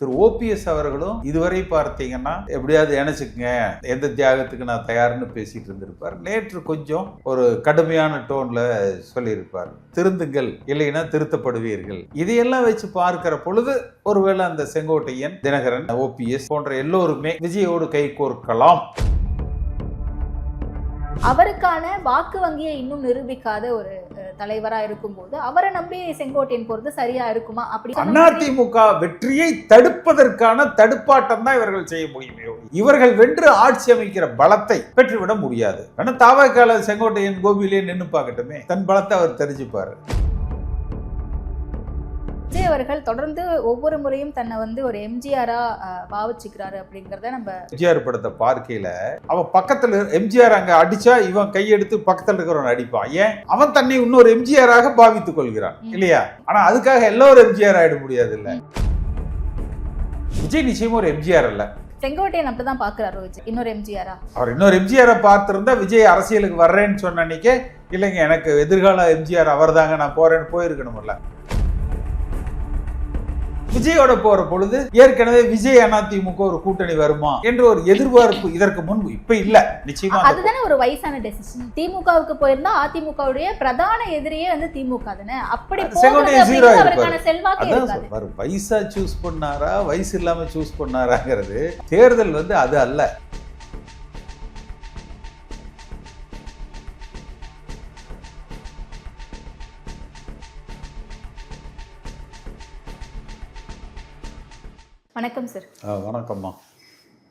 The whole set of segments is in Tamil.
திரு ஓபிஎஸ் அவர்களும் இதுவரை பார்த்தீங்கன்னா எப்படியாவது இணைச்சுக்குங்க எந்த தியாகத்துக்கு நான் தயார்னு பேசிட்டு இருந்திருப்பார். நேற்று கொஞ்சம் ஒரு கடுமையான டோன்ல சொல்லியிருப்பார். திருந்துங்கள் இல்லைன்னா திருத்தப்படுவீர்கள். இதையெல்லாம் வச்சு பார்க்கிற பொழுது ஒருவேளை அந்த செங்கோட்டையன் தினகரன் ஓபிஎஸ் போன்ற எல்லோருமே விஜயோடு கை கோர்க்கலாம். அவருக்கான வாக்கு வங்கியை இன்னும் நிரூபிக்காத ஒரு தலைவரா தலைவரா இருக்கும்போது அவரை நம்பி செங்கோட்டையன் போறது சரியா இருக்குமா? அப்படி அதிமுக வெற்றியை தடுப்பதற்கான தடுப்பாட்டம் தான் இவர்கள் செய்ய முடியுமே இவர்கள் வென்று ஆட்சி அமைக்கிற பலத்தை பெற்றுவிட முடியாது. ஆனா தாவக்கால செங்கோட்டையன் கோபியிலே நின்னு பார்க்கட்டுமே. தன் பலத்தை அவர் தெரிஞ்சுப்பாரு. அவர்கள் தொடர்ந்து ஒவ்வொரு முறையும் தன்னை வந்து ஒரு எம்ஜிஆரா பாவிச்சுக்கிறாரு அப்படிங்கறத நம்ம எம்ஜிஆர் படத்தை பார்க்கையில அவன் பக்கத்துல எம்ஜிஆர் அங்க அடிச்சா இவன் கையெடுத்து பக்கத்துல இருக்கிறவன் அடிப்பான். ஏன்? அவன் தன்னை இன்னொரு எம்ஜிஆராக பாவித்துக் கொள்கிறான். இல்லையா? ஆனா அதுக்காக எல்லோரும் எம்ஜிஆர் ஆயிட முடியாது இல்ல விஜய் நிச்சயமா ஒரு எம்ஜிஆர் அல்ல. செங்கோட்டையன் அப்படிதான் பாக்குறாரு விஜய். இன்னொரு எம்ஜிஆரா அவர் இன்னொரு எம்ஜிஆரை பார்த்திருந்தா விஜய் அரசியலுக்கு வர்றேன்னு சொன்ன அன்னைக்கே இல்லைங்க எனக்கு எதிர்கால எம்ஜிஆர் அவர்தாங்க நான் போறேன்னு போயிருக்கணும்ல. விஜயோட போற பொழுது ஏற்கனவே விஜய் அதிமுக ஒரு கூட்டணி வருமா என்ற ஒரு எதிர்பார்ப்பு இதற்கு முன்பு இப்ப இல்ல. நிச்சயமா அதுதானே ஒரு வயசான டெசிஷன் திமுகவுக்கு போயிருந்தா அதிமுகவுடைய பிரதான எதிரியே வந்து திமுக தானே? அப்படி. அவருக்கான செல்வாக்கே சொல்றாரு வயசா சூஸ் பண்ணாரா வயசு இல்லாம சூஸ் பண்ணாராங்கிறது தேர்தல் வந்து அது அல்ல. வணக்கம்மா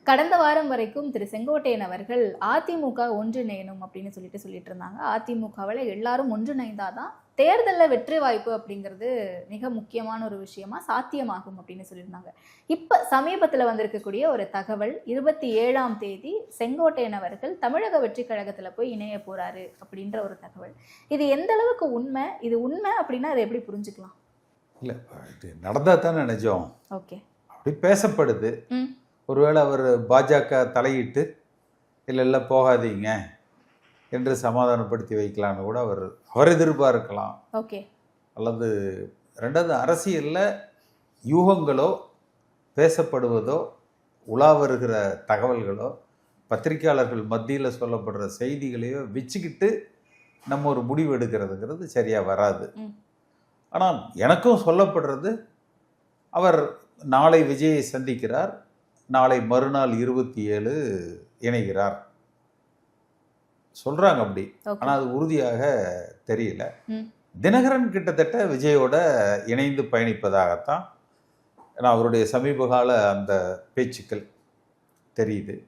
கடந்த வாரம் வரைக்கும் திரு செங்கோட்டையன் அவர்கள் அதிமுக ஒன்றிணையணும் அப்படின்னு சொல்லிட்டு சொல்லிட்டு இருந்தாங்க அதிமுகவில் எல்லாரும் ஒன்றிணைந்தாதான் தேர்தலில் வெற்றி வாய்ப்பு அப்படிங்கிறது மிக முக்கியமான ஒரு விஷயமா சாத்தியமாகும் அப்படின்னு சொல்லியிருந்தாங்க. இப்போ சமீபத்தில் வந்திருக்கக்கூடிய ஒரு தகவல் இருபத்தி ஏழாம் தேதி செங்கோட்டையன் அவர்கள் தமிழக வெற்றி கழகத்தில் போய் இணைய போறாரு அப்படின்ற ஒரு தகவல். இது எந்த அளவுக்கு உண்மை? இது உண்மை அப்படின்னா அதை எப்படி புரிஞ்சுக்கலாம்? இல்ல இது நடந்தா தானே நிஜம் ஓகே. அப்படி பேசப்படுது. ஒருவேளை அவர் பாஜக தலையிட்டு இல்லை இல்லை போகாதீங்க என்று சமாதானப்படுத்தி வைக்கலான்னு கூட அவர் அவர் எதிர்பார்க்கலாம். ஓகே. அல்லது ரெண்டாவது அரசியலில் யூகங்களோ பேசப்படுவதோ உலா வருகிற தகவல்களோ பத்திரிக்கையாளர்கள் மத்தியில் சொல்லப்படுற செய்திகளையோ வச்சுக்கிட்டு நம்ம ஒரு முடிவு எடுக்கிறதுங்கிறது சரியாக வராது. ஆனால் எனக்கும் சொல்லப்படுறது அவர் நாளை விஜயை சந்திக்கிறார். நாளை மறுநாள் இருபத்தி ஏழு இணைகிறார். சொல்கிறாங்க அப்படி. ஆனால் அது உறுதியாக தெரியல. தினகரன் கிட்டத்தட்ட விஜயோட இணைந்து பயணிப்பதாகத்தான் அவருடைய சமீபகால அந்த பேச்சுக்கள் தெரியுது.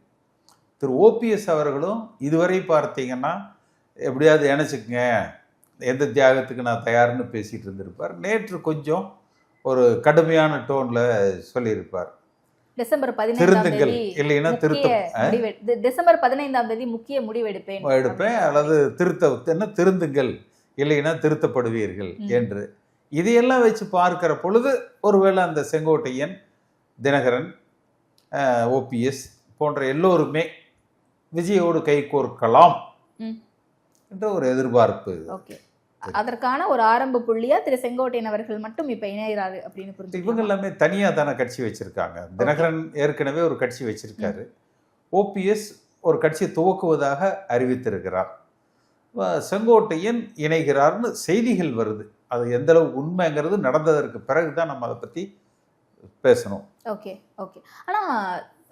திரு ஓபிஎஸ் அவர்களும் இதுவரை பார்த்தீங்கன்னா எப்படியாவது இணைச்சுக்குங்க எந்த தியாகத்துக்கு நான் தயார்னு பேசிட்டு இருந்திருப்பார். நேற்று கொஞ்சம் ஒரு கடுமையான டோன்ல சொல்லியிருப்பார். டிசம்பர் திருந்துங்கள் இல்லைன்னா முக்கிய திருத்த முடிவு டி- டிசம்பர் பதினைந்தாம் தேதி முக்கிய முடிவெடுப்பேன். எடுப்பேன் அல்லது திருத்த என்ன திருந்துங்கள் இல்லைன்னா திருத்தப்படுவீர்கள். என்று. இதையெல்லாம் வச்சு பார்க்கிற பொழுது ஒருவேளை அந்த செங்கோட்டையன் தினகரன் ஓபிஎஸ் போன்ற எல்லோருமே விஜயோடு கை கோர்க்கலாம் ம். என்ற ஒரு எதிர்பார்ப்பு ஓகே. அதற்கான ஒரு ஆரம்ப புள்ளியா திரு செங்கோட்டையன் அவர்கள் மட்டும் இப்ப இணைகிறாரு அப்படின்னு இவங்க புரிஞ்சுக்கலாம். எல்லாமே தனியாக தானே கட்சி வச்சிருக்காங்க. தினகரன் ஏற்கனவே ஒரு கட்சி வச்சிருக்காரு. ஓபிஎஸ் ஒரு கட்சியை துவக்குவதாக அறிவித்திருக்கிறார். செங்கோட்டையன் இணைகிறார்னு செய்திகள் வருது. அது எந்த அளவுக்கு உண்மைங்கிறது நடந்ததற்கு பிறகு தான் நம்ம அதை பற்றி பேசணும். Okay okay. ஆனா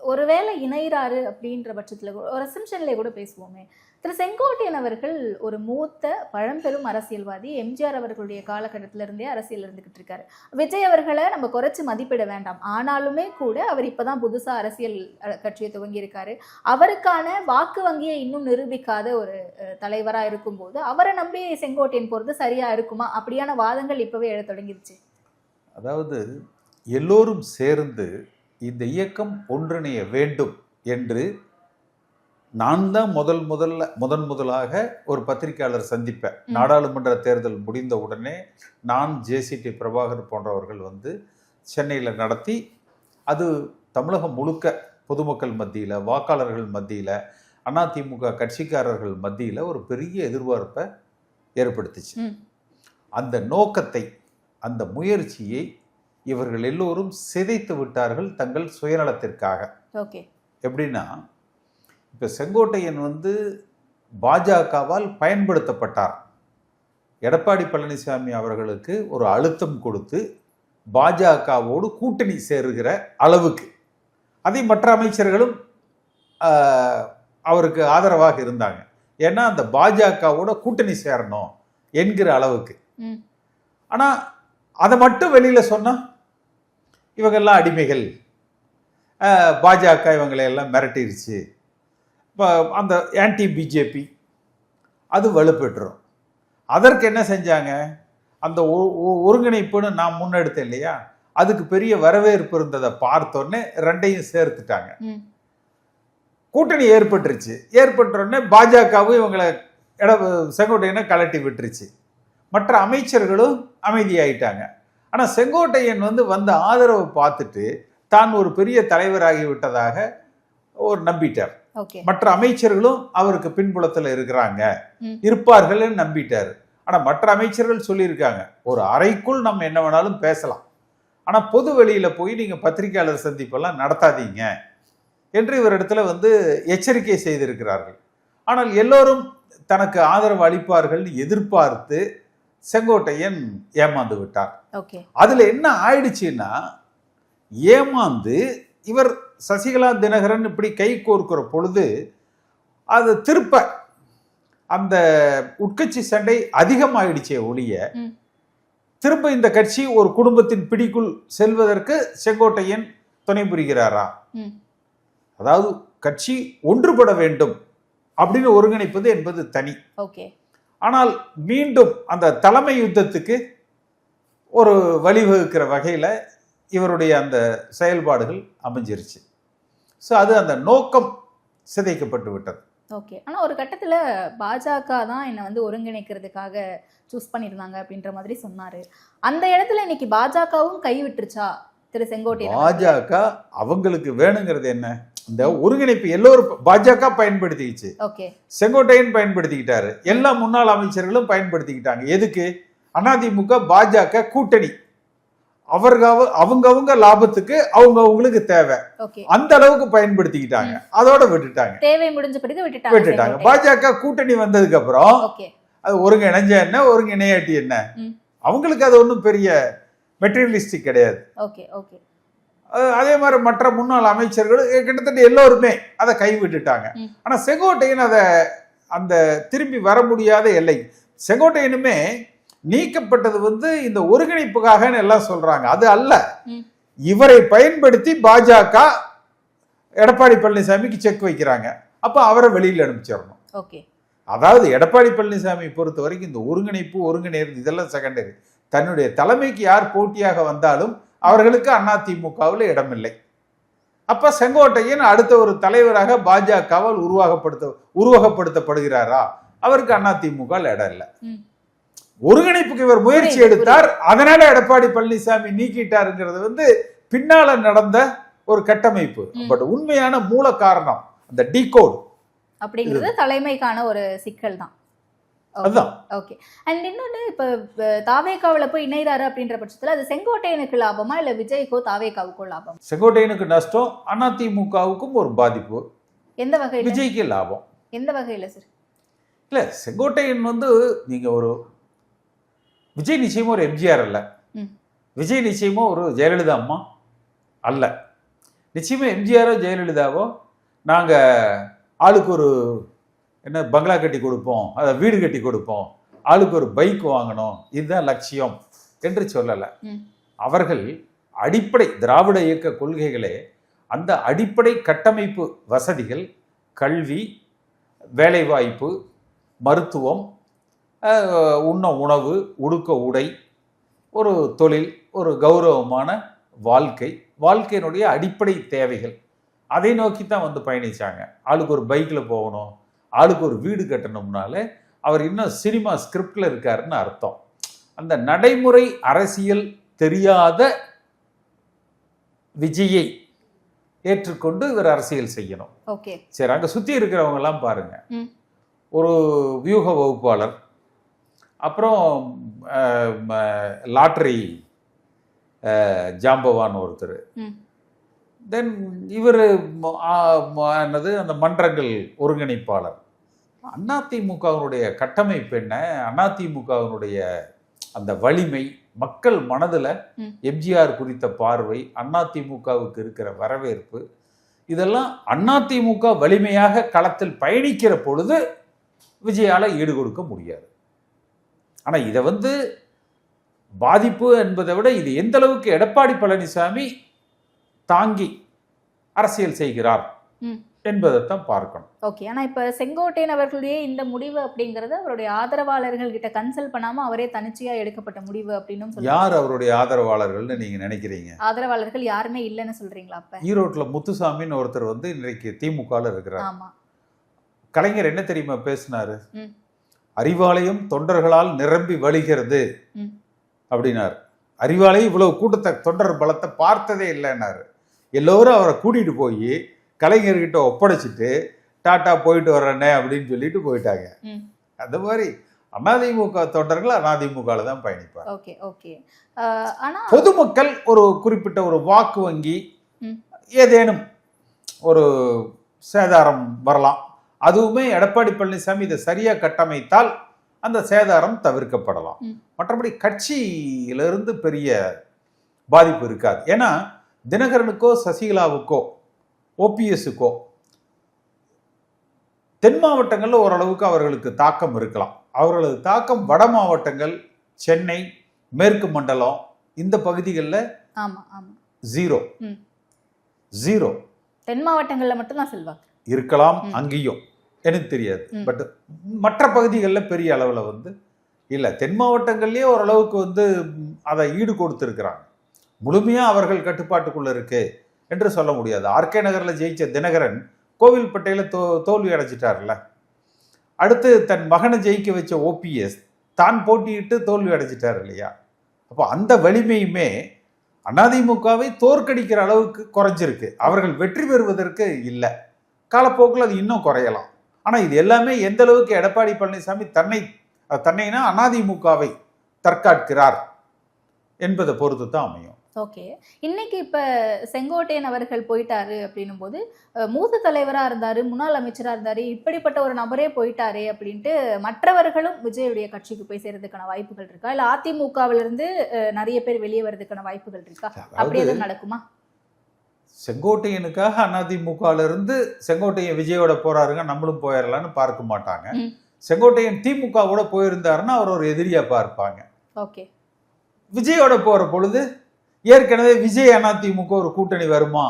ஒருவேளை இணைகிறாரு அப்படின்ற பட்சத்துல கூட- ஒரு அசம்ஷன்லேயே கூட பேசுவோமே. திரு செங்கோட்டையன் அவர்கள் ஒரு மூத்த பழம்பெரும் அரசியல்வாதி எம்ஜிஆர் அவர்களுடைய காலகட்டத்திலிருந்தே அரசியல் இருந்துகிட்டு இருக்காரு. விஜய் அவர்களை நம்ம குறைச்சு மதிப்பிட வேண்டாம். ஆனாலுமே கூட அவர் இப்பதான் புதுசா அரசியல் கட்சியை துவங்கி இருக்காரு அவருக்கான வாக்கு வங்கியை இன்னும் நிரூபிக்காத ஒரு தலைவராக இருக்கும்போது அவரை நம்பி செங்கோட்டையன் போகிறது சரியா இருக்குமா? அப்படியான வாதங்கள் இப்பவே எழத் தொடங்கிருச்சு. அதாவது எல்லோரும் சேர்ந்து இந்த இயக்கம் ஒன்றிணைய வேண்டும் என்று நான் தான் முதல் முதல்ல முதன் முதலாக ஒரு பத்திரிகையாளர் சந்திப்பேன். நாடாளுமன்ற தேர்தல் முடிந்த உடனே நான் ஜேசிடி பிரபாகர் போன்றவர்கள் வந்து சென்னையில் நடத்தி அது தமிழகம் முழுக்க பொதுமக்கள் மத்தியில் வாக்காளர்கள் மத்தியில் அதிமுக கட்சிக்காரர்கள் மத்தியில் ஒரு பெரிய எதிர்பார்ப்பை ஏற்படுத்துச்சு. அந்த நோக்கத்தை அந்த முயற்சியை இவர்கள் எல்லோரும் சிதைத்து விட்டார்கள் தங்கள் சுயநலத்திற்காக. ஓகே. எப்படின்னா இப்போ செங்கோட்டையன் வந்து பாஜகவால் பயன்படுத்தப்பட்டார். எடப்பாடி பழனிசாமி அவர்களுக்கு ஒரு அழுத்தம் கொடுத்து பாஜகவோடு கூட்டணி சேருகிற அளவுக்கு. அதை மற்ற அமைச்சர்களும் அவருக்கு ஆதரவாக இருந்தாங்க. ஏன்னா அந்த பாஜகவோட கூட்டணி சேரணும் என்கிற அளவுக்கு. ஆனால் அதை மட்டும் வெளியில் சொன்னால் இவங்கெல்லாம் அடிமைகள். பாஜக இவங்களை எல்லாம் மிரட்டிருச்சு. இப்போ அந்த ஆன்டி பிஜேபி அது வலுப்பெற்றுரும் அதற்கு என்ன செஞ்சாங்க? அந்த ஒருங்கிணைப்புன்னு நான் முன்னெடுத்தேன் இல்லையா? அதுக்கு பெரிய வரவேற்பு இருந்ததை பார்த்தோன்னே ரெண்டையும் சேர்த்துட்டாங்க. கூட்டணி ஏற்பட்டுருச்சு. ஏற்பட்ட உடனே பாஜகவும் இவங்களை எட செங்கோட்டையனை கலட்டி விட்டுருச்சு. மற்ற அமைச்சர்களும் அமைதியாயிட்டாங்க. ஆனால் செங்கோட்டையன் வந்து வந்த ஆதரவை பார்த்துட்டு தான் ஒரு பெரிய தலைவராகி விட்டதாக ஒரு நம்பிட்டார். மற்ற அமைச்சர்களும் அவருக்கு பின்புலத்தில் இருக்கிறாங்க. ம். இருப்பார்கள்னு நம்பிட்டார். ஆனா மற்ற அமைச்சர்கள் சொல்லியிருக்காங்க. ஒரு அறைக்குள் நம்ம என்ன வேணாலும் பேசலாம். ஆனா பொது வெளியில போய் நீங்க பத்திரிகையாளர் சந்திப்பெல்லாம் நடத்தாதீங்க என்று இவரிடத்துல வந்து எச்சரிக்கை செய்திருக்கிறார்கள். ஆனால் எல்லோரும் தனக்கு ஆதரவு அளிப்பார்கள் எதிர்பார்த்து செங்கோட்டையன் ஏமாந்து விட்டார். அதுல என்ன ஆயிடுச்சுன்னா ஏமாந்து இவர் சசிகலா தினகரன் இப்படி கை கோர்க்கிற பொழுது அது திருப்ப அந்த உட்கட்சி சண்டை அதிகமாயிடுச்சே ஒழிய. திரும்ப இந்த கட்சி ஒரு குடும்பத்தின் பிடிக்குள் செல்வதற்கு செங்கோட்டையன் துணை புரிகிறாரா. அதாவது கட்சி ஒன்றுபட வேண்டும் அப்படின்னு ஒருங்கிணைப்பது என்பது தனி ஆனால் மீண்டும் அந்த தலைமை யுத்தத்துக்கு ஒரு வழிவகுக்கிற வகையில் இவருடைய அந்த செயல்பாடுகள் அமைஞ்சிருச்சு. ஸோ அது அந்த நோக்கம் சிதைக்கப்பட்டு விட்டது. ஓகே ஆனா ஒரு கட்டத்துல பாஜக தான் என்னை வந்து ஒருங்கிணைக்கிறதுக்காக சூஸ் பண்ணியிருந்தாங்க அப்படின்ற மாதிரி சொன்னாரு. அந்த இடத்துல இன்னைக்கு பாஜகவும் கை விட்டுருச்சா திரு அவர்கள்? பாஜக அவங்களுக்கு வேணுங்கிறது என்ன? இந்த ஒருங்கிணைப்பு எல்லோரும் பாஜக பயன்படுத்திக்கிச்சு. ஓகே செங்கோட்டையன் பயன்படுத்திக்கிட்டாரு. எல்லா முன்னாள் அமைச்சர்களும் பயன்படுத்திக்கிட்டாங்க. எதுக்கு? அதிமுக பாஜக கூட்டணி. அவர்காவ அவங்கவங்க லாபத்துக்கு அவங்க அவங்களுக்கு தேவை அந்த அளவுக்கு பயன்படுத்திக்கிட்டாங்க. அதோட விட்டுட்டாங்க. தேவை முடிஞ்ச பிறகு விட்டுட்டாங்க. விட்டுட்டாங்க. பாஜக கூட்டணி வந்ததுக்கு அப்புறம் அது ஒருங்க இணைஞ்ச என்ன ஒருங்க இணையாட்டி என்ன. அவங்களுக்கு அது ஒன்றும் பெரிய மெட்டீரியலிஸ்டிக் கிடையாது. Okay okay. அஹ் அதே மாதிரி மற்ற முன்னாள் அமைச்சர்கள் கிட்டத்தட்ட எல்லோருமே அதை கைவிட்டுட்டாங்க. ஆனா செங்கோட்டையன் அதை அந்த திரும்பி வர முடியாத எல்லை. செங்கோட்டையனுமே நீக்கப்பட்டது வந்து இந்த ஒருங்கிணைப்புக்காகன்னு எல்லாம் சொல்றாங்க. அது அல்ல. இவரை பயன்படுத்தி பாஜக எடப்பாடி பழனிசாமிக்கு செக் வைக்கிறாங்க. அப்ப அவரை வெளியில அனுப்பிச்சிடணும். ஓகே. அதாவது எடப்பாடி பழனிசாமி பொறுத்த வரைக்கும் இந்த ஒருங்கிணைப்பு ஒருங்கிணைப்பு இதெல்லாம் செகண்டரி தன்னுடைய தலைமைக்கு யார் போட்டியாக வந்தாலும் அவர்களுக்கு அதிமுகவில் இடமில்லை. அப்ப செங்கோட்டையன் அடுத்த ஒரு தலைவராக பாஜகவால் உருவாகப்படுத்த உருவகப்படுத்தப்படுகிறாரா? அவருக்கு அதிமுக இடம் இல்லை. ஒருங்கிணைப்புக்கு இவர் முயற்சி எடுத்தார். அதனால எடப்பாடி பழனிசாமி நீக்கிட்டாருங்கிறது வந்து பின்னால நடந்த ஒரு கட்டமைப்பு. பட் உண்மையான மூல காரணம் அந்த டிகோட் அப்படிங்கிறது தலைமைக்கான ஒரு சிக்கல் தான் ஓகே அண்ட் இன்னொன்னு இப்ப அஹ், தாவேகாவுல போய் இணைறாரு அப்படின்ற பட்சத்துல அது செங்கோட்டையனுக்கு லாபமா இல்ல விஜய்க்கோ தாவேகாவுக்கோ லாபம்? செங்கோட்டையனுக்கு நஷ்டம் அதிமுகவுக்கும் ஒரு பாதிப்பு. எந்த வகையில? விஜய்க்கு லாபம். எந்த வகையில சார் இல்ல செங்கோட்டையன் வந்து நீங்க ஒரு விஜய் நிச்சயமா ஒரு எம்ஜிஆர் அல்ல. விஜய் நிச்சயமா ஒரு ஜெயலலிதா அம்மா அல்ல நிச்சயமா எம்ஜிஆரோ ஜெயலலிதாவோ நாங்க ஆளுக்கு ஒரு என்ன பங்களா கட்டி கொடுப்போம் அதை வீடு கட்டி கொடுப்போம் ஆளுக்கு ஒரு பைக் வாங்கணும் இதுதான் லட்சியம் என்று சொல்லலை. அவர்கள் அடிப்படை திராவிட இயக்க கொள்கைகளே அந்த அடிப்படை கட்டமைப்பு வசதிகள் கல்வி வேலைவாய்ப்பு மருத்துவம் உண்ண உணவு உடுக்க உடை ஒரு தொழில் ஒரு கௌரவமான வாழ்க்கை வாழ்க்கையினுடைய அடிப்படை தேவைகள். அதை நோக்கி தான் வந்து பயணிச்சாங்க. ஆளுக்கு ஒரு பைக்கில் போகணும் ஆளுக்கு ஒரு வீடு கட்டணும்னாலே அவர் இன்னும் சினிமா ஸ்கிரிப்டில் இருக்காருன்னு அர்த்தம். அந்த நடைமுறை அரசியல் தெரியாத விஜயை ஏற்றுக்கொண்டு இவர் அரசியல் செய்யணும். ஓகே. சரி அங்கே சுற்றி இருக்கிறவங்க எல்லாம் பாருங்க. ஒரு வியூக வகுப்பாளர் அப்புறம் லாட்டரி ஜாம்பவான் ஒருத்தர். தென் இவர் என்னது அந்த மன்றங்கள் ஒருங்கிணைப்பாளர் அதிமுகவினுடைய கட்டமைப்பு என்ன அதிமுகவினுடைய அந்த வலிமை மக்கள் மனதில். எம்ஜிஆர் குறித்த பார்வை அதிமுகவுக்கு இருக்கிற வரவேற்பு இதெல்லாம் அதிமுக வலிமையாக களத்தில் பயணிக்கிற பொழுது விஜயால ஈடு கொடுக்க முடியாது ஆனா இதை வந்து பாதிப்பு என்பதை விட இது எந்த அளவுக்கு எடப்பாடி பழனிசாமி தாங்கி அரசியல் செய்கிறார். என்பதைத்தான் பார்க்கணும். ஓகே. ஆனா இப்ப செங்கோட்டையன் அவர்களுடைய இந்த முடிவு அப்படிங்கறது அவருடைய ஆதரவாளர்கள் கிட்ட கன்சல்ட் பண்ணாம அவரே தனிச்சையா எடுக்கப்பட்ட முடிவு அப்படின்னு யார் அவருடைய ஆதரவாளர்கள்னு நீங்க நினைக்கிறீங்க? ஆதரவாளர்கள் யாருமே இல்லைன்னு சொல்றீங்களா அப்ப? ஈரோட்ல முத்துசாமின்னு ஒருத்தர் வந்து இன்றைக்கு திமுகவில் இருக்கிறார். ஆமா. கலைஞர் என்ன தெரியுமா பேசினாரு. அறிவாலயம் தொண்டர்களால் நிரம்பி வழிகிறது. அப்படின்னாரு. அறிவாலயம் இவ்வளவு கூட்டத்தை தொண்டர் பலத்தை பார்த்ததே இல்லைன்னாரு. எல்லோரும் அவரை கூட்டிட்டு போய் கலைஞர்கிட்ட ஒப்படைச்சிட்டு டாட்டா போயிட்டு வர்றேனே அப்படின்னு சொல்லிட்டு போயிட்டாங்க. அந்த மாதிரி அதிமுக தொண்டர்கள் அதிமுகவில் தான் பயணிப்பார் ஓகே ஓகே. ஆனா பொதுமக்கள் ஒரு குறிப்பிட்ட ஒரு வாக்கு வங்கி. ஏதேனும் ஒரு சேதாரம் வரலாம். அதுவுமே எடப்பாடி பழனிசாமி இதை சரியா கட்டமைத்தால் அந்த சேதாரம் தவிர்க்கப்படலாம். மற்றபடி கட்சியிலிருந்து பெரிய பாதிப்பு இருக்காது. ஏன்னா தினகரனுக்கோ சசிகலாவுக்கோ ஓபிஎஸ்ஸுக்கோ தென் மாவட்டங்களில் ஓரளவுக்கு அவர்களுக்கு தாக்கம் இருக்கலாம். அவர்களது தாக்கம் வட மாவட்டங்கள் சென்னை மேற்கு மண்டலம் இந்த பகுதிகளில் ஜீரோ. ஜீரோ தென் மாவட்டங்கள்ல மட்டும் தான் செல்வாக்கு. இருக்கலாம். அங்கேயும். எனக்கு தெரியாது. பட் மற்ற பகுதிகளில் பெரிய அளவில் வந்து இல்லை. தென் மாவட்டங்கள்லேயே ஓரளவுக்கு வந்து அதை ஈடு கொடுத்துருக்குறாங்க. முழுமையாக அவர்கள் கட்டுப்பாட்டுக்குள்ள இருக்கு என்று சொல்ல முடியாது. ஆர்கே நகரில் ஜெயிச்ச தினகரன் கோவில்பட்டையில் தோ தோல்வி அடைஞ்சிட்டார்ல. அடுத்து தன் மகனை ஜெயிக்க வச்ச ஓபிஎஸ் தான் போட்டியிட்டு தோல்வி அடைஞ்சிட்டார் இல்லையா? அப்போ அந்த வலிமையுமே அதிமுகவை தோற்கடிக்கிற அளவுக்கு குறைஞ்சிருக்கு. அவர்கள் வெற்றி பெறுவதற்கு இல்லை. காலப்போக்கில் அது இன்னும் குறையலாம். ஆனால் இது எல்லாமே எந்த அளவுக்கு எடப்பாடி பழனிசாமி தன்னை தன்னைனா அதிமுகவை தற்காக்கிறார் என்பதை பொறுத்து தான் அமையும். ஓகே. இன்னைக்கு இப்ப செங்கோட்டையன் அவர்கள் போயிட்டாரு அப்படின்னும் போது மூத்த தலைவரா இருந்தாரு முன்னாள் அமைச்சரா இருந்தாரு இப்படிப்பட்ட ஒரு நபரே போயிட்டாரே அப்படின்ட்டு மற்றவர்களும் விஜயுடைய கட்சிக்கு போய் சேர்றதுக்கான வாய்ப்புகள் இருக்கா? இல்ல அதிமுகவில இருந்து அஹ், நிறைய பேர் வெளியே வர்றதுக்கான வாய்ப்புகள் இருக்கா? அப்படி எதுவும் நடக்குமா? செங்கோட்டையனுக்காக அதிமுகல இருந்து செங்கோட்டையன் விஜயோட போறாருங்க. நம்மளும் போயிடலாம்னு பார்க்க மாட்டாங்க. செங்கோட்டையன் திமுகவோட போயிருந்தாருன்னா அவர் ஒரு எதிரியா பார்ப்பாங்க. ஓகே. விஜயோட போற பொழுது ஏற்கனவே விஜய் அதிமுக ஒரு கூட்டணி வருமா.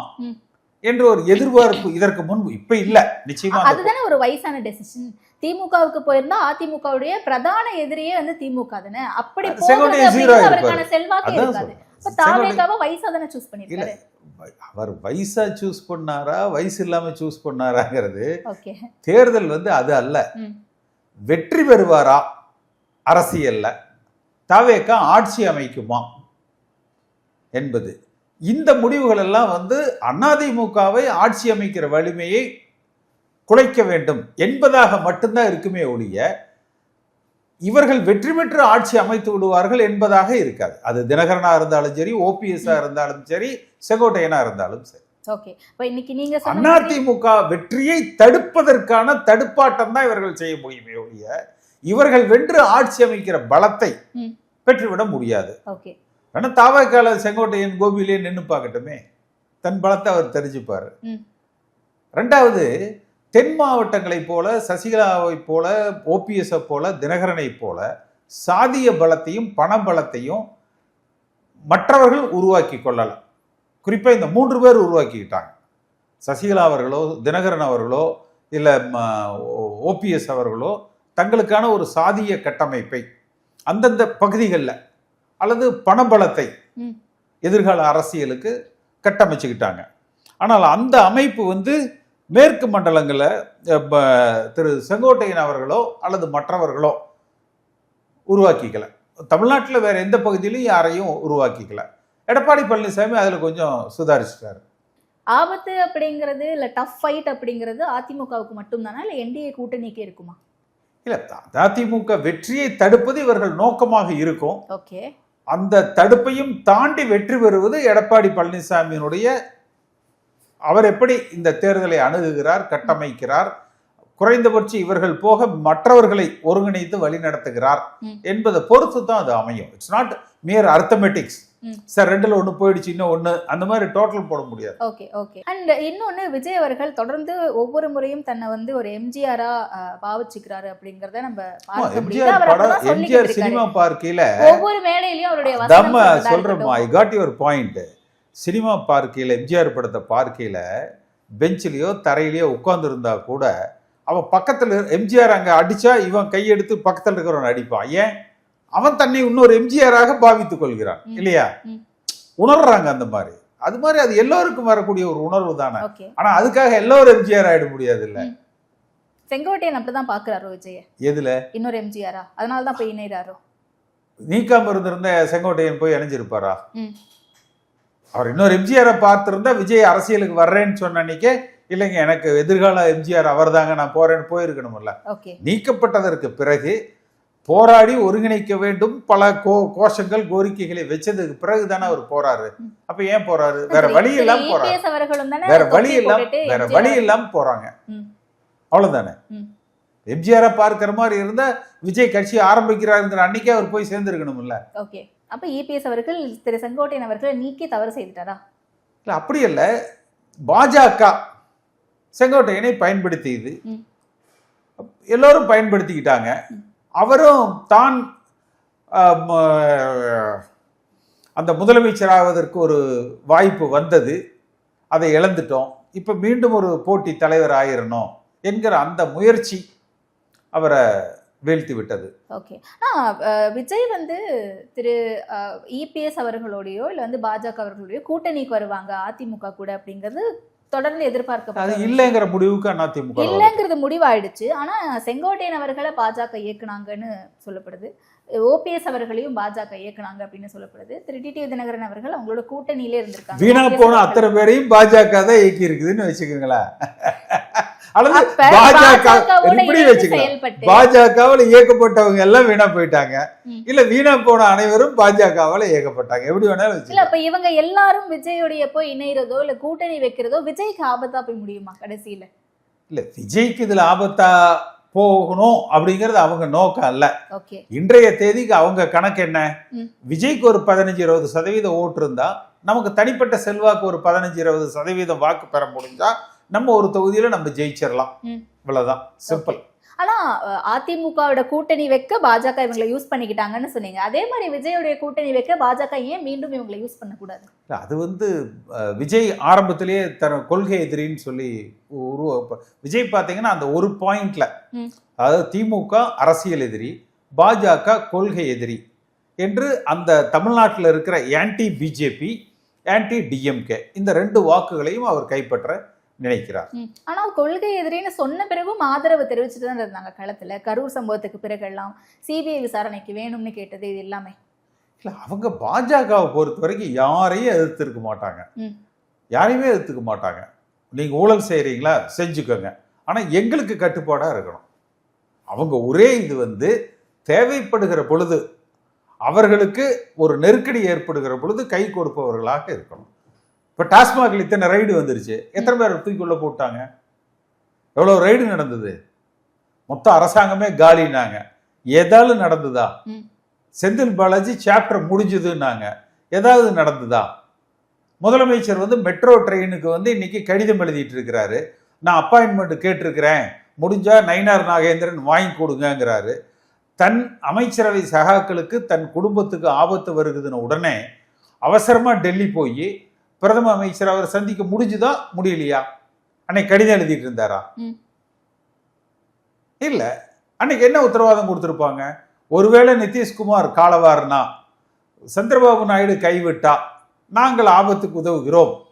என்ற ஒரு எதிர்பார்ப்பு இதற்கு முன்பு இப்ப இல்ல. நிச்சயமா அதுதானே ஒரு வயசான டெசிஷன் திமுகவுக்கு போயிருந்தா அதிமுகவுடைய பிரதான எதிரியே வந்து திமுக தானே? அப்படி. அவருக்கான செல்வாக்கே இருக்காது. இப்ப வயசா தானே சூஸ் பண்ணிருக்காரு. அவர் வயசா சூஸ் பண்ணாரா? வயசு இல்லாம சூஸ் பண்ணாராங்கிறது தேர்தல் வந்து அது அல்ல. வெற்றி பெறுவாரா? அரசியல்ல. தாவேக்கா ஆட்சி அமைக்குமா? என்பது. இந்த முடிவுகள் எல்லாம் வந்து அதிமுகவை ஆட்சி அமைக்கிற வலிமையை குலைக்க வேண்டும் என்பதாக மட்டும்தான் இருக்குமே ஒழிய இவர்கள் வெற்றி பெற்று ஆட்சி அமைத்து விடுவார்கள் என்பதாக இருக்காது. அது தினகரனா இருந்தாலும் சரி ஓபிஎஸ்ஆ இருந்தாலும் சரி செங்கோட்டையனா இருந்தாலும் சரி. அதிமுக வெற்றியை தடுப்பதற்கான தடுப்பாட்டம் தான் இவர்கள் செய்ய முடியுமே ஒழிய இவர்கள் வென்று ஆட்சி அமைக்கிற பலத்தை. பெற்றுவிட முடியாது. ஆனா தாவக்கால செங்கோட்டையன் கோபியிலே நின்று பார்க்கட்டுமே தன் பலத்தை அவர் தெரிஞ்சுப்பாரு. ரெண்டாவது தென் மாவட்டங்களைப் போல சசிகலாவை போல ஓபிஎஸ் போல தினகரனை போல சாதிய பலத்தையும் பண பலத்தையும் மற்றவர்கள் உருவாக்கி கொள்ளலாம் குறிப்பா இந்த மூன்று பேர் உருவாக்கிக்கிட்டாங்க. சசிகலா அவர்களோ தினகரன் அவர்களோ இல்லை ஓபிஎஸ் அவர்களோ தங்களுக்கான ஒரு சாதிய கட்டமைப்பை அந்தந்த பகுதிகளில் அல்லது பணபலத்தை. எதிர்கால அரசியலுக்கு கட்டமைச்சுக்கிட்டாங்க. ஆனால் அந்த அமைப்பு வந்து மேற்கு மண்டலங்களில் திரு செங்கோட்டையன் அவர்களோ அல்லது மற்றவர்களோ உருவாக்கிக்கல. தமிழ்நாட்டில் வேற எந்த பகுதியிலும் யாரையும் உருவாக்கிக்கல. எடப்பாடி பழனிசாமி அதில் கொஞ்சம் சுதாரிச்சிட்டாரு. ஆபத்து அப்படிங்கிறது இல்ல டஃப் ஃபைட் அப்படிங்கிறது அதிமுகவுக்கு மட்டும்தானா இல்ல என்டிஏ கூட்டணிக்கு இருக்குமா? இல்லை அதிமுக வெற்றியை தடுப்பது இவர்கள் நோக்கமாக இருக்கும். ஓகே. அந்த தடுப்பையும் தாண்டி வெற்றி பெறுவது எடப்பாடி பழனிசாமியினுடைய அவர் எப்படி இந்த தேர்தலை அணுகுகிறார் கட்டமைக்கிறார் குறைந்தபட்சம் இவர்கள் போக மற்றவர்களை ஒருங்கிணைத்து வழிநடத்துகிறார் ம். என்பதை பொறுத்து தான் அது அமையும். It's not mere arithmetics. Sir ரெண்டுல ஒண்ணு போயிடுச்சு இன்னும் ஒண்ணு அந்த மாதிரி டோட்டல் போட முடியாது. ஓகே ஓகே அண்ட் இன்னொன்னு விஜய் அவர்கள் தொடர்ந்து ஒவ்வொரு முறையும் தன்னை வந்து ஒரு எம்ஜிஆரா பாவிச்சுக்கிறாரு அப்படிங்கறத நம்ம எம்ஜிஆர் படம் எம்ஜிஆர். சினிமா பார்க்கையில ஒவ்வொரு மேடையிலயும் அவருடைய வசனம் சொல்றோமா? I got your point cinema பார்க்கையில எம்ஜிஆர் படத்தை பார்க்கையில பெஞ்சிலேயோ தரையிலயோ உட்கார்ந்து இருந்தா கூட அவன் பக்கத்துல எம்ஜிஆர் அங்க அடிச்சா இவன் கையெடுத்து பக்கத்துல இருக்கிறவன் அடிப்பான். ஏன்? அவன் தன்னை இன்னொரு எம்ஜிஆராக பாவித்துக் கொள்கிறான். இல்லையா. உணர்றாங்க அந்த மாதிரி. அது மாதிரி அது எல்லோருக்கும் வரக்கூடிய ஒரு உணர்வு தானே. ஆனா அதுக்காக எல்லோரும் எம்ஜிஆர் ஆயிட முடியாது இல்ல செங்கோட்டையன் அப்படிதான் பாக்குறாரோ விஜய. எதுல? இன்னொரு எம்ஜிஆரா. அதனால தான் போய் இணைறாரோ. நீக்காம இருந்திருந்த செங்கோட்டையன் போய் இணைஞ்சிருப்பாரா. அவர் இன்னொரு எம்ஜிஆரை பார்த்திருந்தா விஜய் அரசியலுக்கு வர்றேன்னு சொன்ன அன்னைக்கே இல்லைங்க எனக்கு எதிர்கால எம்ஜிஆர் அவர்தாங்க நான் போறேன்னு போயிருக்கணும்ல. நீக்கப்பட்டதற்கு பிறகு போராடி ஒருங்கிணைக்க வேண்டும் பல கோ கோஷங்கள் கோரிக்கைகளை வச்சதுக்கு பிறகு தானே அவர் போறாரு. அப்ப ஏன் போறாரு? வேற வழி இல்லாம போறாரு. வேற வழி போட்டுட்டு வேற வழி இல்லாம போறாங்க. அவ்வளவுதானே. எம்ஜிஆரை பார்க்கிற மாதிரி இருந்தா விஜய் கட்சி ஆரம்பிக்கிறாருங்கிற அன்னைக்கே அவர் போய் சேர்ந்திருக்கணும்ல. ஓகே. அப்ப இபிஎஸ் அவர்கள் திரு செங்கோட்டையன் அவர்களை நீக்கி தவறு செய்துட்டாரா? இல்ல அப்படி இல்ல. பாஜக செங்கோட்டையனை பயன்படுத்தியது. எல்லோரும் பயன்படுத்திக்கிட்டாங்க. அவரும் தான் அந்த முதலமைச்சராவதற்கு ஒரு வாய்ப்பு வந்தது. அதை இழந்துட்டோம். இப்ப மீண்டும் ஒரு போட்டி தலைவர் ஆயிரணும் என்கிற அந்த முயற்சி அவரை வீழ்த்தி விட்டது. ஓகே விஜய் வந்து திரு இபிஎஸ் அவர்களோடயோ இல்ல வந்து பாஜக அவர்களோடயோ கூட்டணிக்கு வருவாங்க அதிமுக கூட அப்படிங்கிறது தொடர்ந்து அது எதிர்பார்க்கப்பட்டது இல்லைங்கிற முடிவுக்கு அதிமுக. இல்லைங்கிறது முடிவாயிடுச்சு. ஆனா செங்கோட்டையன் அவர்களை பாஜக இயக்குனாங்கன்னு சொல்லப்படுது. ஓபிஎஸ் அவர்களையும் பாஜக இயக்குனாங்க அப்படின்னு சொல்லப்படுது. திரு டிடிவி தினகரன் அவர்கள் அவங்களோட கூட்டணியிலே இருந்திருக்காங்க. வீணா போன. அத்தனை பேரையும் பாஜக தான் இயக்கி இருக்குதுன்னு வச்சுக்கோங்களேன். அல்லது பாஜக இப்படி வச்சுக்கலாம். பாஜகவில் இயக்கப்பட்டவங்க எல்லாம் வீணா போயிட்டாங்க. இல்ல வீணா போன அனைவரும் பாஜகவால இயக்கப்பட்டாங்க. எப்படி வேணாலும் இல்ல அப்ப இவங்க எல்லாரும் விஜயோடைய போய் இணைறதோ இல்ல கூட்டணி வைக்கிறதோ விஜய்க்கு ஆபத்தா போய் முடியுமா கடைசியில? இல்ல விஜய்க்கு இதுல ஆபத்தா போகணும் அப்படிங்கிறது அவங்க நோக்கம் அல்ல இன்றைய தேதிக்கு அவங்க கணக்கு என்ன. விஜய்க்கு ஒரு பதினஞ்சு இருபது சதவீதம் ஓட்டு இருந்தா நமக்கு தனிப்பட்ட செல்வாக்கு ஒரு பதினஞ்சு இருபது சதவீதம் வாக்கு பெற முடிஞ்சா நம்ம ஒரு தொகுதியில நம்ம ஜெயிச்சிடலாம். இவ்வளவுதான். சிம்பிள் ஆனா அதிமுகவோட கூட்டணி வைக்க பாஜக இவங்களை யூஸ் பண்ணிக்கிட்டாங்கன்னு சொன்னீங்க. அதே மாதிரி விஜயோடைய கூட்டணி வைக்க பாஜக ஏன் மீண்டும் இவங்களை யூஸ் பண்ணக்கூடாது? அது வந்து விஜய் ஆரம்பத்திலேயே தன் கொள்கை எதிரின்னு சொல்லி உருவ விஜய் பார்த்தீங்கன்னா அந்த ஒரு பாயிண்ட்ல. அதாவது திமுக அரசியல் எதிரி பாஜக கொள்கை எதிரி என்று அந்த தமிழ்நாட்டில் இருக்கிற ஆன்டி பிஜேபி ஆன்டி டிஎம்கே இந்த ரெண்டு வாக்குகளையும் அவர் கைப்பற்ற நினைக்கிறார். ம். ஆனா கொள்கை எதிரின்னு சொன்ன பிறகும் ஆதரவு தெரிவிச்சுட்டு தான் இருந்தாங்க களத்துல. கரூர் சம்பவத்துக்கு பிறகெல்லாம் சிபிஐ விசாரணைக்கு வேணும்னு கேட்டது இது எல்லாமே. இல்ல அவங்க பாஜகவை பொறுத்த வரைக்கும் யாரையும் எதிர்த்திருக்க மாட்டாங்க. யாரையுமே எதிர்த்துக்க மாட்டாங்க. நீங்க ஊழல் செய்றீங்களா? செஞ்சுக்கோங்க. ஆனா எங்களுக்கு கட்டுப்பாடா இருக்கணும். அவங்க ஒரே இது வந்து தேவைப்படுகிற பொழுது அவர்களுக்கு ஒரு நெருக்கடி ஏற்படுகிற பொழுது கை கொடுப்பவர்களாக இருக்கணும். இப்ப டாஸ்மாகில் இத்தனை ரைடு வந்துருச்சு. எத்தனை பேர் தூக்கிக்குள்ள போட்டாங்க? எவ்வளவு ரைடு நடந்தது? மொத்த அரசாங்கமே காலினாங்க ஏதாவது நடந்ததா. செந்தில் பாலாஜி சாப்டர் முடிஞ்சதுன்னாங்க. ஏதாவது நடந்ததா? முதலமைச்சர் வந்து மெட்ரோ ட்ரெயினுக்கு வந்து இன்னைக்கு கடிதம் எழுதிட்டு இருக்கிறாரு. நான் அப்பாயின்மெண்ட் கேட்டிருக்கிறேன். முடிஞ்சா நயினார் நாகேந்திரன் வாங்கி கொடுங்கங்கிறாரு. தன் அமைச்சரவை சகாக்களுக்கு தன் குடும்பத்துக்கு ஆபத்து வருகுதுன்னு உடனே அவசரமா டெல்லி போய் பிரதம அமைச்சர் அவரை சந்திக்க முடிஞ்சுதா முடியலையா? அன்னைக்கு கடிதம் எழுதிட்டு இருந்தாரா. இல்ல. அன்னைக்கு என்ன உத்தரவாதம் கொடுத்திருப்பாங்க? ஒருவேளை நிதிஷ்குமார் காலவார்னா சந்திரபாபு நாயுடு கைவிட்டா நாங்கள் ஆபத்துக்கு உதவுகிறோம்.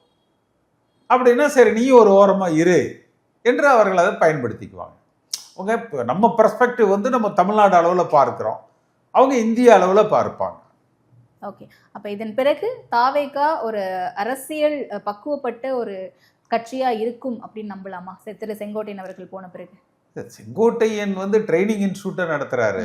அப்படின்னா சரி நீ ஒரு ஓரமா இரு என்று அவர்கள் அதை பயன்படுத்திக்குவாங்க. அவங்க நம்ம பெர்ஸ்பெக்டிவ் வந்து நம்ம தமிழ்நாடு அளவில் பார்க்கிறோம். அவங்க இந்திய அளவில் பார்ப்பாங்க. ஓகே அப்ப இதன் பிறகு தாவேகா ஒரு அரசியல் பக்குவப்பட்ட ஒரு கட்சியா இருக்கும் அப்படின்னு நம்பலாமா? செ- திரு செங்கோட்டையன் அவர்கள் போன பிறகு. செங்கோட்டையன் வந்து ட்ரைனிங் இன்ஸ்டியூட்டை நடத்துறாரு.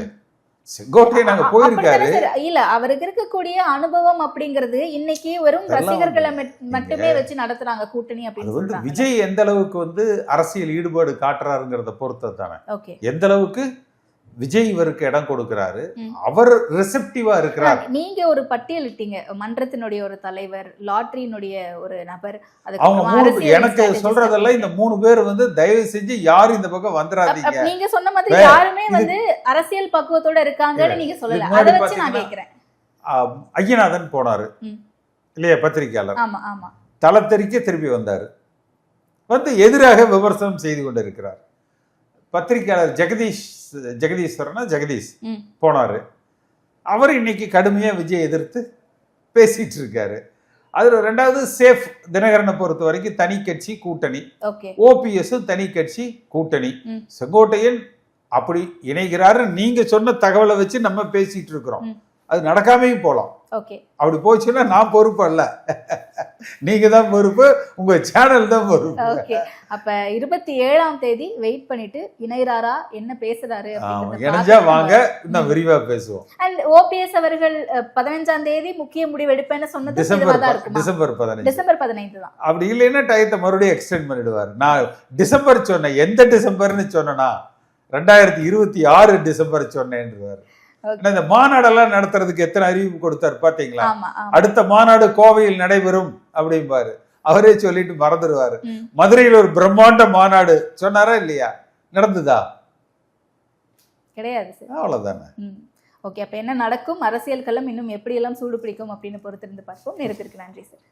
செங்கோட்டையன் அங்க போயிருக்காரு. இல்ல அவருக்கு இருக்கக்கூடிய அனுபவம் அப்படிங்கிறது இன்னைக்கு வெறும் ரசிகர்களை மட்டுமே வச்சு நடத்துறாங்க கூட்டணி அப்படின்னு வந்து விஜய் எந்த அளவுக்கு வந்து அரசியல் ஈடுபாடு காட்டுறாருங்கிறத பொறுத்தது தானே. ஓகே எந்த அளவுக்கு? விஜய் இவருக்கு இடம் கொடுக்கிறாரு. அவர் ரிசெப்டிவா இருக்கிறார். நீங்க ஒரு பட்டியலிட்டீங்க மன்றத்தினுடைய ஒரு தலைவர் லாட்டரியினுடைய ஒரு நபர் அவங்க மூணு எனக்கு சொல்றதெல்லாம் இந்த மூணு பேர் வந்து தயவு செஞ்சு யாரும் இந்த பக்கம் வந்துடாதீங்க நீங்க சொன்ன மாதிரி யாருமே வந்து அரசியல் பக்குவத்தோட இருக்காங்கன்னு நீங்க சொல்லல. அதை வச்சு நான் கேக்குறேன். ஐயநாதன் போனாரு. இல்லையா பத்திரிகையாளர்? ஆமா ஆமா. தளத்தெறிக்க திருப்பி வந்தார். வந்து எதிராக விமர்சனம் செய்து கொண்டிருக்கிறார். பத்திரிகையாளர் ஜெகதீஷ் ஜெகதீஸ்வரனா ஜெகதீஷ். போனார். அவர் இன்னைக்கு கடுமையாக விஜய் எதிர்த்து பேசிட்டு இருக்காரு. அதில் ரெண்டாவது சேஃப் தினகரனை பொறுத்த வரைக்கும் தனி கட்சி கூட்டணி. ஓபிஎஸும் தனி கட்சி கூட்டணி. செங்கோட்டையன் அப்படி இணைகிறாரு. நீங்க சொன்ன தகவலை வச்சு நம்ம பேசிட்டு இருக்கிறோம். அது நடக்காமையும் ஓகே. அப்படி போச்சுன்னா நான் பொறுப்பு அல்ல நீங்க தான் பொறுப்பு உங்க சேனல் தான் பொறுப்பு. ஓகே அப்ப இருபத்தி ஏழாம் தேதி வெயிட் பண்ணிட்டு இணையராரா என்ன பேசுறாரு இணைஞ்சா வாங்க இன்னும் விரிவா பேசுவோம். அண்ட் ஓபிஎஸ் அவர்கள் பதினஞ்சாம் தேதி முக்கிய முடிவு எடுப்பேன்னு சொன்னது டிசம்பர் டிசம்பர் பதினஞ்சு டிசம்பர் பதினைந்து தான். அப்படி இல்லைன்னா டயத்தை மறுபடியும் எக்ஸ்டெண்ட் பண்ணிடுவார். நான் டிசம்பர் சொன்னேன். எந்த டிசம்பர்னு சொன்னேனா? ரெண்டாயிரத்தி இருபத்தி ஆறு டிசம்பர் சொன்னேன்றார் இந்த மாநாடெல்லாம் நடத்துறதுக்கு எத்தனை அறிவிப்பு கொடுத்தாரு பாத்தீங்களா? அடுத்த மாநாடு கோவையில் நடைபெறும் அப்படிம்பாரு. அவரே சொல்லிட்டு மறந்துடுவாரு. மதுரையில் ஒரு பிரம்மாண்ட மாநாடு. சொன்னாரா இல்லையா? நடந்ததா? கிடையாது அவ்வளவுதானே. ஓகே அப்ப என்ன நடக்கும்? அரசியல் களம் இன்னும் எப்படியெல்லாம் சூடு பிடிக்கும் அப்படின்னு பொறுத்திருந்து பார்ப்போம். நேரத்திற்கு நன்றி சார்.